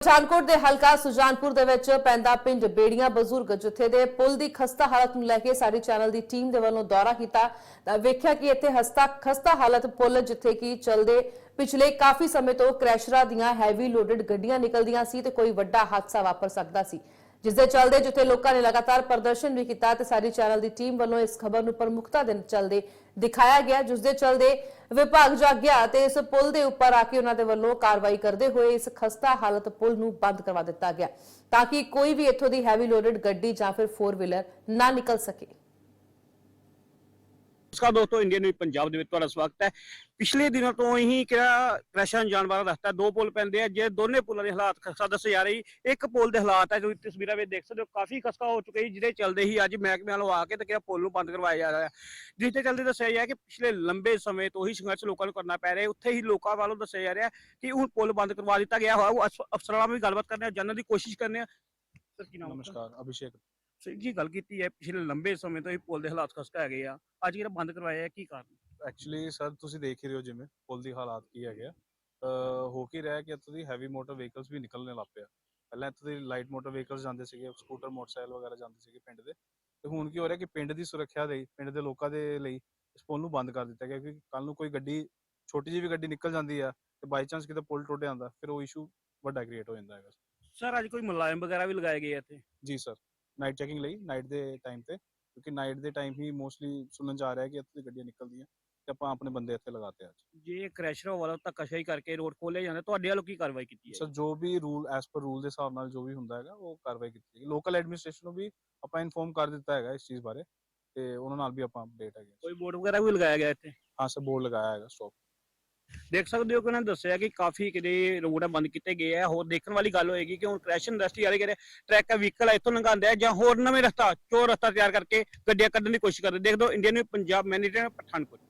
ਪਠਾਨਕੋਟ ਦੇ ਹਲਕਾ ਸੁਜਾਨਪੁਰ ਦੇ ਵਿੱਚ ਪੈਂਦਾ ਪਿੰਡ ਬੇੜੀਆਂ ਬਜ਼ੁਰਗ, ਜਿੱਥੇ ਦੇ ਪੁਲ ਦੀ ਖਸਤਾ ਹਾਲਤ ਨੂੰ ਲੈ ਕੇ ਸਾਡੀ ਚੈਨਲ ਦੀ ਟੀਮ ਦੇ ਵੱਲੋਂ ਦੌਰਾ ਕੀਤਾ। ਤਾਂ ਵੇਖਿਆ ਕਿ ਇੱਥੇ ਹਸਤਾ, ਖਸਤਾ ਹਾਲਤ ਪੁਲ, ਜਿੱਥੇ ਕਿ ਚਲਦੇ ਪਿਛਲੇ ਕਾਫੀ ਸਮੇਂ ਤੋਂ ਕ੍ਰੈਸ਼ਰਾਂ ਦੀਆਂ ਹੈਵੀ ਲੋਡਡ ਗੱਡੀਆਂ ਨਿਕਲਦੀਆਂ ਸੀ ਤੇ ਕੋਈ ਵੱਡਾ ਹਾਦਸਾ ਵਾਪਰ ਸਕਦਾ ਸੀ। ਜਿਸ ਦੇ ਚੱਲਦੇ ਜਿੱਥੇ ਲੋਕਾਂ ਨੇ ਲਗਾਤਾਰ ਪ੍ਰਦਰਸ਼ਨ ਵੀ ਕੀਤਾ ਤੇ ਸਾਡੀ ਚੈਨਲ ਦੀ ਟੀਮ ਵੱਲੋਂ ਇਸ ਖਬਰ ਨੂੰ ਪ੍ਰਮੁਖਤਾ ਦੇ ਚੱਲਦੇ ਦਿਖਾਇਆ ਗਿਆ, ਜਿਸ ਦੇ ਚੱਲਦੇ ਵਿਭਾਗ ਜਾਗਿਆ ਤੇ ਇਸ ਪੁਲ ਦੇ ਉੱਪਰ ਆ ਕੇ ਉਹਨਾਂ ਦੇ ਵੱਲੋਂ ਕਾਰਵਾਈ ਕਰਦੇ ਹੋਏ ਇਸ ਖਸਤਾ ਹਾਲਤ ਪੁਲ ਨੂੰ ਬੰਦ ਕਰਵਾ ਦਿੱਤਾ ਗਿਆ, ਤਾਂ ਕਿ ਕੋਈ ਵੀ ਇੱਥੋਂ ਦੀ ਹੈਵੀ ਲੋਡਡ ਗੱਡੀ ਜਾਂ ਫਿਰ 4 ਵੀਲਰ ਨਾ ਨਿਕਲ ਸਕੇ। ਨਮਸਕਾਰ ਦੋਸਤੋ ਇੰਡੀਅਨ ਨਿਊਜ਼ ਪੰਜਾਬ ਦੇ ਵਿੱਚ ਤੁਹਾਡਾ ਸਵਾਗਤ ਹੈ। ਪਿਛਲੇ ਦਿਨਾਂ ਤੋਂ ਹੀ ਕਿਹੜਾ ਕ੍ਰੈਸ਼ਾਂ ਜਾਣ ਵਾਲਾ ਰਸਤਾ ਦੋ ਪੁਲ ਪੈਂਦੇ ਆ, ਜੇ ਦੋਨੇ ਪੁਲਾਂ ਦੇ ਹਾਲਾਤ ਖਸਤਾ ਦੱਸੇ ਜਾ ਰਹੀ ਇੱਕ ਪੁਲ ਦੇ ਹਾਲਾਤ ਹੈ, ਜੋ ਤਸਵੀਰਾਂ ਵਿੱਚ ਦੇਖ ਸਕਦੇ ਹੋ, ਕਾਫੀ ਖਸਤਾ ਹੋ ਚੁੱਕੇ ਸੀ ਜਿਹਦੇ ਚੱਲਦੇ ਹੀ ਅੱਜ ਮਹਿਕਮੇ ਵੱਲੋਂ ਆ ਕੇ ਤੇ ਕਿਹੜਾ ਪੁਲ ਨੂੰ ਬੰਦ ਕਰਵਾਇਆ ਜਾ ਰਿਹਾ ਜਿਸ ਦੇ ਚੱਲਦੇ ਦੱਸਿਆ ਜਾ ਕਿ ਪਿਛਲੇ ਲੰਬੇ ਸਮੇਂ ਤੋਂ ਹੀ ਸੰਘਰਸ਼ ਲੋਕਾਂ ਨੂੰ ਕਰਨਾ ਪੈ ਰਿਹਾ ਉੱਥੇ ਹੀ ਲੋਕਾਂ ਵੱਲੋਂ ਦੱਸਿਆ ਜਾ ਰਿਹਾ ਕਿ ਹੁਣ ਪੁਲ ਬੰਦ ਕਰਵਾ ਦਿੱਤਾ ਗਿਆ ਹੋਇਆ। ਉਹ ਅਫਸਰਾਂ ਨਾਲ ਵੀ ਗੱਲਬਾਤ ਕਰਨੇ ਆ, ਜਾਣਨ ਦੀ ਕੋਸ਼ਿਸ਼ ਕਰਨੇ ਆ। ਸਰ, ਕੀ ਨਾਮ ਨਮਸਕਾਰ, ਅਭਿਸ਼ੇਕ। ਜੀ ਗੱਲ ਕੀਤੀ ਹੈ ਪਿਛਲੇ ਲੰਬੇ ਸਮੇਂ ਤੋਂ ਹੀ ਪੁਲ ਦੇ ਹਾਲਾਤ ਖਸਤਾ ਹੈਗੇ ਆ। ਅੱਜ ਜਿਹੜਾ ਬੰਦ ਕਰਵਾਇਆ ਹੈ ਕੀ ਕਾਰਨ? ਐਕਚੁਅਲੀ ਸਰ ਤੁਸੀਂ ਦੇਖ ਹੀ ਰਹੇ ਹੋ ਜਿਵੇਂ ਪੁਲ ਦੀ ਹਾਲਾਤ ਕੀ ਹੈਗੇ ਆ। ਹੋ ਕੀ ਰਿਹਾ ਕਿ ਇੱਥੋਂ ਦੀ ਹੈਵੀ ਮੋਟਰ ਵਹੀਕਲਸ ਵੀ ਨਿਕਲਣੇ ਲੱਗ ਪਿਆ ਪਹਿਲਾਂ ਇੱਥੋਂ ਦੀ ਲਾਈਟ ਮੋਟਰ ਵਹੀਕਲਸ ਜਾਂਦੇ ਸੀਗੇ ਸਕੂਟਰ ਮੋਟਰਸਾਈਕਲ ਵਗੈਰਾ ਜਾਂਦੇ ਸੀਗੇ ਪਿੰਡ ਦੇ। ਤੇ ਹੁਣ ਕੀ ਹੋ ਰਿਹਾ ਕਿ ਪਿੰਡ ਦੀ ਸੁਰੱਖਿਆ ਲਈ ਪਿੰਡ ਦੇ ਲੋਕਾਂ ਦੇ ਲਈ ਇਸ ਪੁਲ ਨੂੰ ਬੰਦ ਕਰ ਦਿੱਤਾ ਗਿਆ ਕਿਉਂਕਿ ਕੱਲ ਨੂੰ ਕੋਈ ਗੱਡੀ ਛੋਟੀ ਜਿਹੀ ਵੀ ਗੱਡੀ ਨਿਕਲ ਜਾਂਦੀ ਆ ਤੇ ਬਾਈ ਚਾਂਸ ਕਿਤੇ ਪੁਲ ਟੁੱਟ ਜਾਂਦਾ ਫਿਰ ਉਹ ਇਸ਼ੂ ਵੱਡਾ ਕ੍ਰੀਏਟ ਹੋ ਜਾਂਦਾ ਹੈਗਾ। ਸਰ ਅੱਜ ਕੋਈ ਮੁਲਾਜ਼ਮ ਵਗੈਰਾ ਵੀ ਲਗਾਏ ਗਏ ਇੱਥੇ? ਜੀ ਸਰ ਨਾਈਟ ਚੈਕਿੰਗ ਲਈ ਨਾਈਟ ਦੇ ਟਾਈਮ ਤੇ ਕਿਉਂਕਿ ਨਾਈਟ ਦੇ ਟਾਈਮ ਹੀ ਮੋਸਟਲੀ ਸੁਣਨ ਚ ਆ ਰਿਹਾ ਕਿ ਇੱਥੇ ਦੀ ਗੱਡੀਆਂ ਨਿਕਲਦੀਆਂ ਤੇ ਆਪਾਂ ਆਪਣੇ ਬੰਦੇ ਇੱਥੇ ਲਗਾਤੇ ਅੱਜ। ਜੇ ਕ੍ਰੈਸ਼ਰ ਵਾਲਾ ਧੱਕਾਸ਼ਾਹੀ ਕਰਕੇ ਰੋਡ ਖੋਲੇ ਜਾਂਦੇ ਤੁਹਾਡੇ ਵੱਲੋਂ ਕੀ ਕਾਰਵਾਈ ਕੀਤੀ ਸਰ ਹੈ ਜੋ ਵੀ ਰੂਲ ਐਸ ਪਰ ਰੂਲ ਦੇ ਹਿਸਾਬ ਨਾਲ ਜੋ ਵੀ ਹੁੰਦਾ ਹੈਗਾ ਉਹ ਕਾਰਵਾਈ ਕੀਤੀ ਜਾਏਗੀ ਲੋਕਲ ਐਡਮਿਨਿਸਟ੍ਰੇਸ਼ਨ ਨੂੰ ਵੀ ਆਪਾਂ ਇਨਫੋਰਮ ਕਰ ਦਿੱਤਾ ਹੈਗਾ ਇਸ ਚੀਜ਼ ਬਾਰੇ ਤੇ ਉਹਨਾਂ ਨਾਲ ਵੀ ਆਪਾਂ ਅਪਡੇਟ ਹੈਗੇ ਕੋਈ ਬੋਰਡ ਵਗੈਰਾ ਵੀ ਲਗਾਇਆ ਗਿਆ ਇੱਥੇ? ਹਾਂ ਸਰ ਬੋਰਡ ਲਗਾਇਆ ਹੈਗਾ ਸਟਾਪ ਦੇਖ ਸਕਦੇ ਹੋ ਕਿ ਉਹਨਾਂ ਨੇ ਦੱਸਿਆ ਕਿ ਕਾਫੀ ਕਿਤੇ ਰੋਡ ਬੰਦ ਕੀਤੇ ਗਏ ਆ। ਹੋਰ ਦੇਖਣ ਵਾਲੀ ਗੱਲ ਹੋਏਗੀ ਕਿ ਹੁਣ ਕ੍ਰੈਸ਼ ਇੰਡਸਟਰੀ ਵਾਲੇ ਕਿਹੜੇ ਟਰੱਕ ਵਹੀਕਲ ਇੱਥੋਂ ਲੰਘਾਉਂਦੇ ਆ ਜਾਂ ਹੋਰ ਨਵੇਂ ਰਸਤਾ, ਚੋਰ ਰਸਤਾ ਤਿਆਰ ਕਰਕੇ ਗੱਡੀਆਂ ਕੱਢਣ ਦੀ ਕੋਸ਼ਿਸ਼ ਕਰਦੇ ਦੇਖ ਲਓ ਇੰਡੀਅਨ ਪੰਜਾਬ ਮੈਨੇਜਰ ਪਠਾਨਕੋਟ।